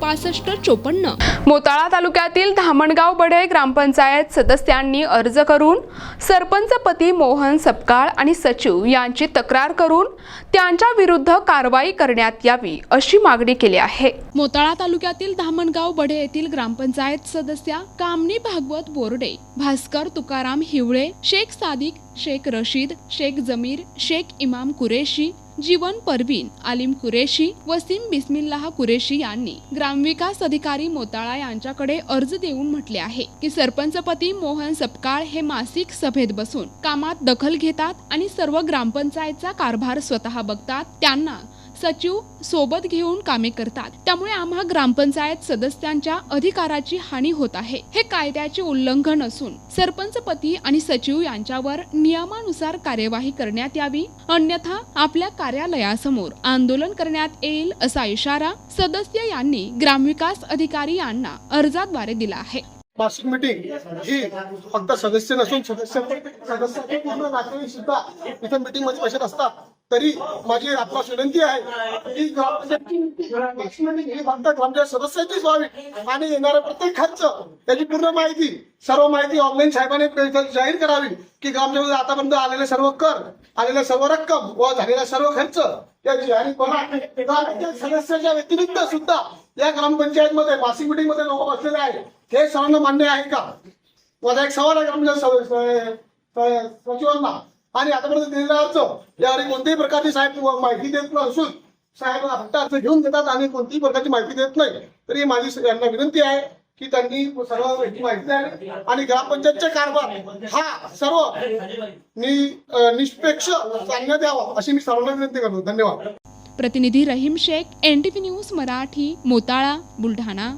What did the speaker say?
पासष्ट चोपन्न. मोताळा तालुक्यातील धामणगाव बडे ग्रामपंचायत सदस्यांनी अर्ज करून सरपंच पती मोहन सपकाळ आणि सचिव यांची तक्रार करून त्यांच्या विरुद्ध कारवाई करण्यात यावी अशी मागणी केली आहे. मोताळा तालुक्यातील धामणगाव बडे येथील ग्रामपंचायत सदस्या कामनी भागवत बोर्डे भास्कर तुकाराम हिवळे शेख सादिक शेख रशीद शेख जमीर शेख इमाम कुरेशी जीवन परवीन आलिम कुरेशी वसीम बिस्मिल्लाह कुरेशी यांनी ग्रामविकास अधिकारी मोताळा यांच्याकडे अर्ज देऊन म्हटले आहे की सरपंचपती मोहन सपकाळ हे मासिक सभेत बसून कामात दखल घेतात आणि सर्व ग्रामपंचायतचा कारभार स्वतः बघतात. त्यांना सचिव सोबत घेऊन कामे करतात. त्यामुळे आम्हा ग्रामपंचायत सदस्यांच्या अधिकाराची हानी होत आहे. हे कायद्याचे उल्लंघन असून सरपंचपती आणि सचिव यांच्यावर नियमानुसार कार्यवाही करण्यात यावी. अन्यथा आपल्या कार्यालयासमोर आंदोलन करण्यात येईल असा इशारा सदस्य यांनी ग्रामविकास अधिकारी यांना अर्जाद्वारे दिला आहे. मासिक मीटिंग ही फक्त सदस्य नसून सदस्य सदस्य पूर्ण नातेवाईक सुद्धा इथे मीटिंगमध्ये बसत असतात. तरी माझी आपणास विनंती आहे. की ग्रामपंचायत मासिक फक्त ग्रामपंचायत व्हावी आणि येणारा प्रत्येक खर्च त्याची पूर्ण माहिती सर्व माहिती ऑनलाईन साहेबांनी जाहीर करावी. की ग्रामपंचायत आतापर्यंत आलेले सर्व कर आलेल्या सर्व रक्कम व झालेला सर्व खर्च या ग्रामपंचायत सदस्याच्या व्यतिरिक्त सुद्धा या ग्रामपंचायत मध्ये मासिक मिटिंगमध्ये लोक बसलेले आहेत. हे सर्वांना मान्य आहे का? माझा एक सवाल आहे ग्रामपंचायत सदस्य- सचिवांना. आणि आतापर्यंत दिलेला अर्ज यावर कोणत्याही प्रकारची साहेब माहिती देत नसून साहेब फक्त अर्ज घेऊन देतात आणि कोणतीही प्रकारची माहिती देत नाही. तरी माझी यांना विनंती आहे की त्यांनी सर्व माहिती द्यावी आणि ग्रामपंचायतचा कारभार हा सर्व नि निष्पेक्ष चालण्यात यावा अशी मी सर्वांना विनंती करतो. धन्यवाद. प्रतिनिधी रहीम शेख एन न्यूज मराठी मोताळा बुलढाणा.